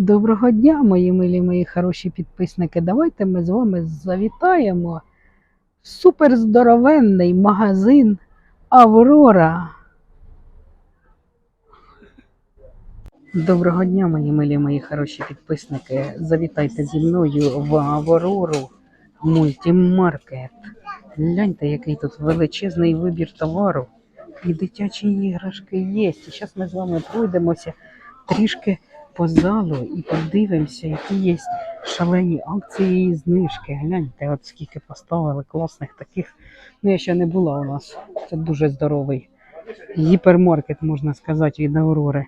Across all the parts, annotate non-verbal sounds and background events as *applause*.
Доброго дня, мої милі, мої хороші підписники. Давайте ми з вами завітаємо в суперздоровенний магазин Аврора. Доброго дня, мої милі, мої хороші підписники. Завітайте зі мною в Аврору мультимаркет. Гляньте, який тут величезний вибір товару. І дитячі іграшки є. І зараз ми з вами пройдемося трішки по залу і подивимося, які є шалені акції і знижки. Гляньте, от скільки поставили класних таких. Ну, я ще не була у нас. Це дуже здоровий гіпермаркет, можна сказати, від Аврори.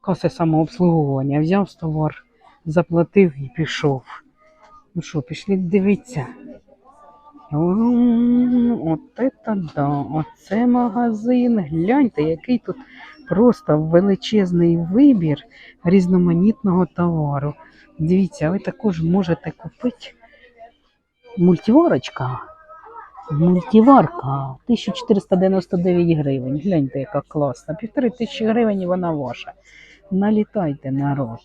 Каси самообслуговування. Взяв товар, заплатив і пішов. Ну що, пішли дивитися. От это да, оце магазин. Гляньте, який тут просто величезний вибір різноманітного товару. Дивіться, ви також можете купити мультиварочка. Мультиварка 1499 гривень. Гляньте, яка класна. Півтори тисячі гривень і вона ваша. Налітайте, народ.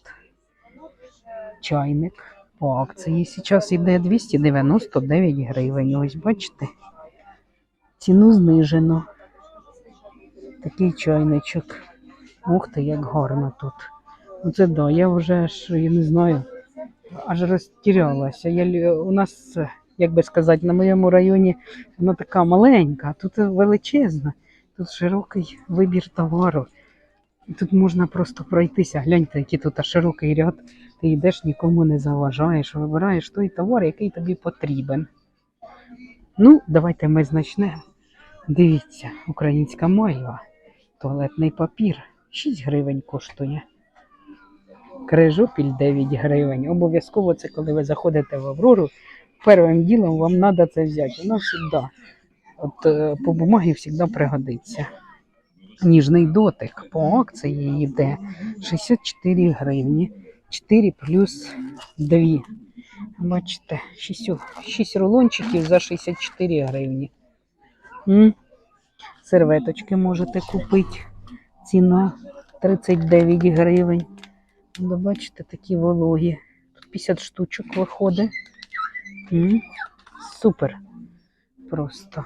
Чайник по акції зараз йде 299 гривень. Ось бачите? Ціну знижено. Такий чайничок. Ух ти, як гарно тут. Оце да, я вже аж, я не знаю, аж розтірялася. Я, у нас, як би сказати, на моєму районі вона така маленька, а тут величезна. Тут широкий вибір товару. І тут можна просто пройтися. Гляньте, який тут широкий ряд. Ти йдеш, нікому не заважаєш, вибираєш той товар, який тобі потрібен. Ну, давайте ми значнемо. Дивіться, українська майва. Туалетний папір 6 гривень коштує. Крижопіль 9 гривень. Обов'язково це коли ви заходите в Аврору, першим ділом вам треба це взяти. Воно завжди, от е, по бумагі завжди пригодиться. Ніжний дотик по акції йде 64 гривні. 4 плюс 2. Бачите, 6, 6 рулончиків за 64 гривні. М? Серветочки можете купити. Ціна 39 гривень. Ну, бачите, такі вологі. Тут 50 штучок виходить. Супер. Просто.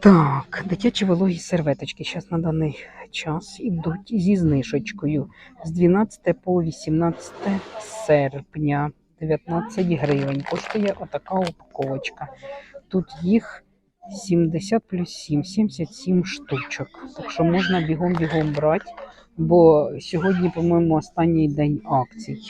Так, дитячі вологі серветочки зараз на даний час ідуть зі знижечкою з 12 по 18 серпня. 19 гривень. Коштує отака упаковочка. Тут їх 70 плюс 7, 77 штучок. Так що можна бігом-бігом брати, бо сьогодні, по-моєму, останній день акцій.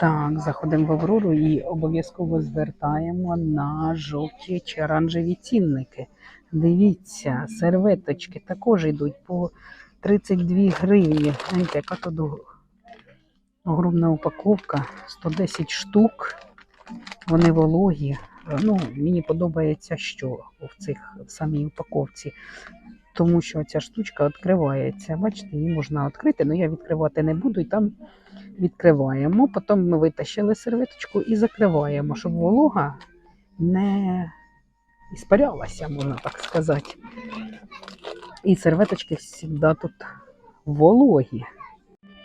Так, заходимо в Аврору і обов'язково звертаємо на жовті чи оранжеві цінники. Дивіться, серветочки також йдуть по 32 гривні. Знаєте, яка тут огромна упаковка, 110 штук. Вони вологі. Ну, мені подобається, що в цих в самій упаковці. Тому що ця штучка відкривається. Бачите, її можна відкрити, але я відкривати не буду. І там відкриваємо. Потім ми витащили серветочку і закриваємо, щоб волога не іспарялася, можна так сказати. І серветочки завжди тут вологі.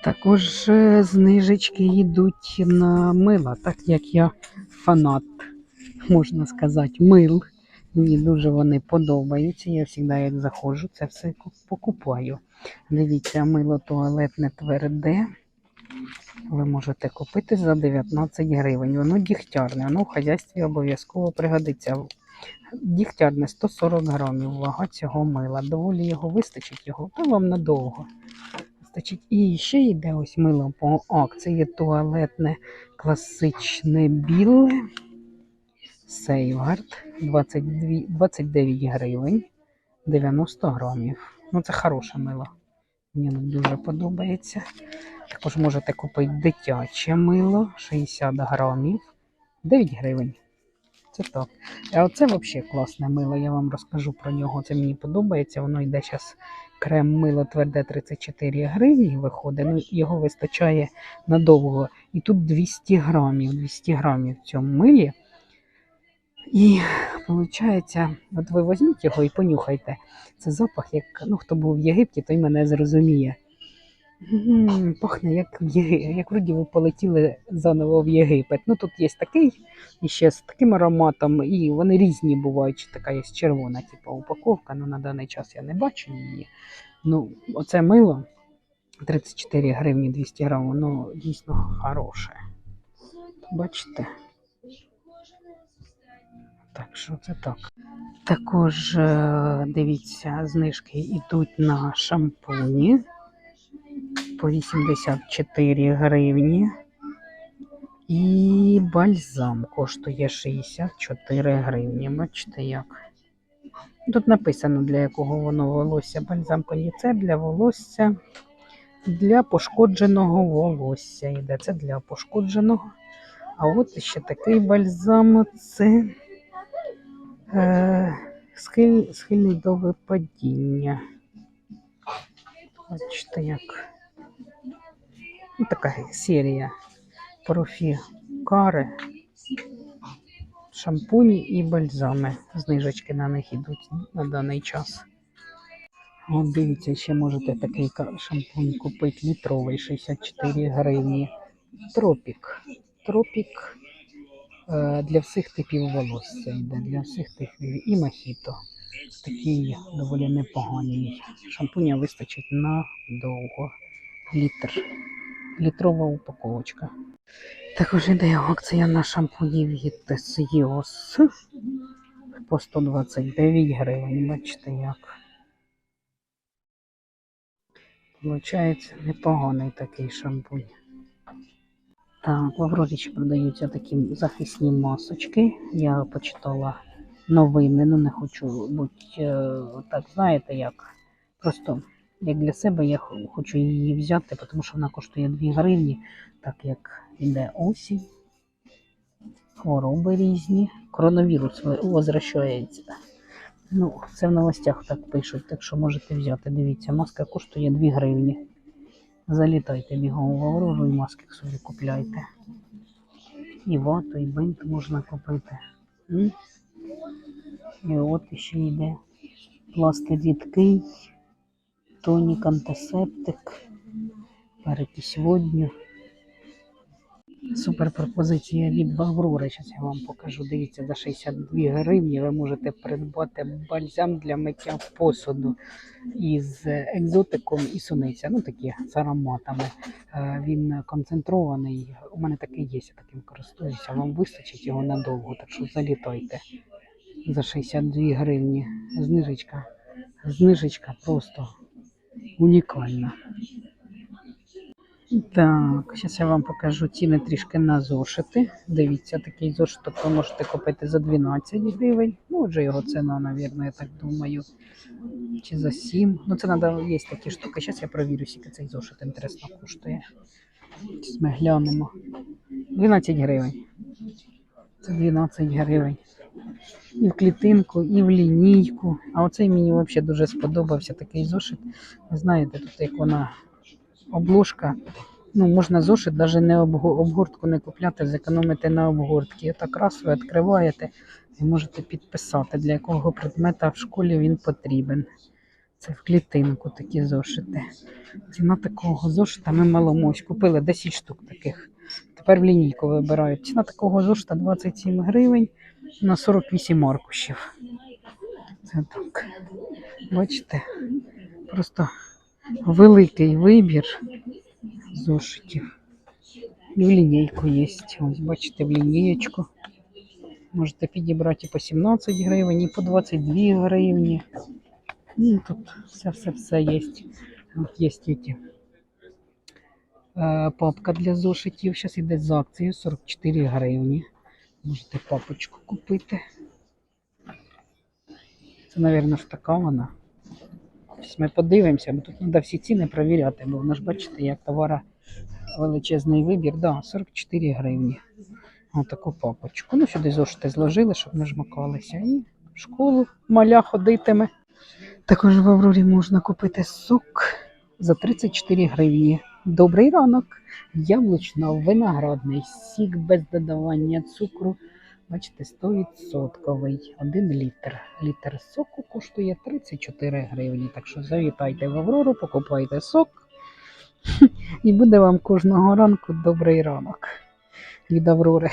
Також е, знижечки йдуть на мила, так як я фанат, можна сказати, мил. Мені дуже вони подобаються. Я завжди, як заходжу, це все покупаю. Дивіться, мило туалетне тверде. Ви можете купити за 19 гривень. Воно дігтярне, воно в хазяйстві обов'язково пригодиться. Дігтярне 140 грамів, вага цього мила. Доволі його вистачить його, то вам надовго. Вистачить. І ще йде ось мило по акції туалетне класичне біле. Сейвгард 22, 29 гривень 90 грамів. Ну, це хороше мило. Мені дуже подобається. Також можете купити дитяче мило 60 грамів 9 гривень. Це так. А оце взагалі класне мило. Я вам розкажу про нього. Це мені подобається. Воно йде зараз крем мило тверде 34 гривні виходить. Ну, його вистачає надовго. І тут 200 грамів. 200 грамів в цьому милі. І виходить, от ви візьміть його і понюхайте. Це запах, як ну, хто був в Єгипті, той мене зрозуміє. Пахне як як вроді ви полетіли заново в Єгипет. Ну тут є такий і ще з таким ароматом, і вони різні бувають. Така є червона, типу, упаковка. Ну на даний час я не бачу її. Ну, оце мило 34 гривні 200 грам, воно дійсно хороше. Бачите? Так що це так. Також е, дивіться, знижки йдуть на шампуні по 84 гривні. І бальзам коштує 64 гривні. Бачите як? Тут написано, для якого воно волосся. Бальзам кондіцер для волосся. Для пошкодженого волосся. Іде це для пошкодженого. А от ще такий бальзам це схиль, схильний до випадіння. Бачите як. Така серія профікари, шампуні і бальзами. Знижечки на них йдуть на даний час. От дивіться, ще можете такий шампунь купити літровий 64 гривні. Тропік. Тропік е, для всіх типів волосся йде, для всіх типів і мохіто. Такий доволі непоганий. Шампуня вистачить на довго. Літр. Літрова упаковочка. Також іде акція на шампуні від Сіос по 129 гривень. Бачите як. Получається непоганий такий шампунь. Так, в Аврорі продаються такі захисні масочки. Я почитала новини, ну не хочу бути е, так, знаєте як. Просто як для себе я хочу її взяти, тому що вона коштує 2 гривні, так як іде осінь, хвороби різні, коронавірус возвращається. Ну, це в новостях так пишуть, так що можете взяти. Дивіться, маска коштує 2 гривні. Залітайте бігом в Аврору і маски собі купляйте. І вату, і бинт можна купити. І от ще йде пластир рідкий, тонік, антисептик, перекись водню. Супер пропозиція від Аврори. Зараз я вам покажу. Дивіться, за 62 гривні ви можете придбати бальзам для миття посуду із екзотиком і суниця. Ну такі з ароматами. Е, Він концентрований. У мене такий є, я таким користуюся. Вам вистачить його надовго, так що залітайте за 62 гривні. Знижечка. Знижечка просто унікальна. Так, зараз я вам покажу ціни трішки на зошити. Дивіться, такий зошит ви можете купити за 12 гривень. Ну, отже, його ціна, навірно, я так думаю. Чи за 7. Ну, це треба, є такі штуки. Зараз я провірю, скільки цей зошит інтересно коштує. Зараз ми глянемо. 12 гривень. Це 12 гривень. І в клітинку, і в лінійку. А оцей мені взагалі дуже сподобався такий зошит. Ви знаєте, тут як вона обложка. Ну, можна зошит, навіть не обгортку не купляти, зекономити на обгортці. Так раз ви відкриваєте і можете підписати, для якого предмета в школі він потрібен. Це в клітинку такі зошити. Ціна такого зошита ми маломось. Купили 10 штук таких. Тепер в лінійку вибирають. Ціна такого зошита 27 гривень на 48 аркушів. Це так. Бачите, просто великий вибір зошитів. І в лінійку є. Ось бачите, в лінієчку. Можете підібрати по 17 гривень, і по 22 гривні. Ну, тут все-все-все є. От є ті. Е, папка для зошитів. Зараз йде з акцією 44 гривні. Можете папочку купити. Це, мабуть, ж така вона. Ми подивимося, бо тут треба всі ціни перевіряти, бо воно ж бачите, як товара величезний вибір. Да, 44 гривні. Ось таку папочку. Ну, сюди зошити зложили, щоб не жмакалися. І в школу маля ходитиме. Також в Аврорі можна купити сок за 34 гривні. Добрий ранок! Яблучно-виноградний сік без додавання цукру. Бачите, 100%. 1 літр. Літр соку коштує 34 гривні. Так що завітайте в Аврору, покупайте сок *laughs* І буде вам кожного ранку добрий ранок від Аврори.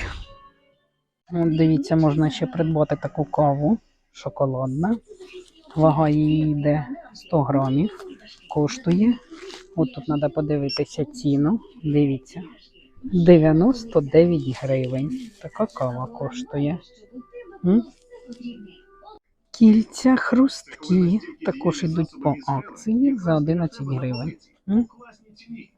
От дивіться, можна ще придбати таку каву шоколадна. Вага її йде 100 грамів. Коштує. От тут треба подивитися ціну. Дивіться. 99 гривень. Така кава коштує. М? Кільця хрусткі також йдуть по акції за 11 гривень. М? PG.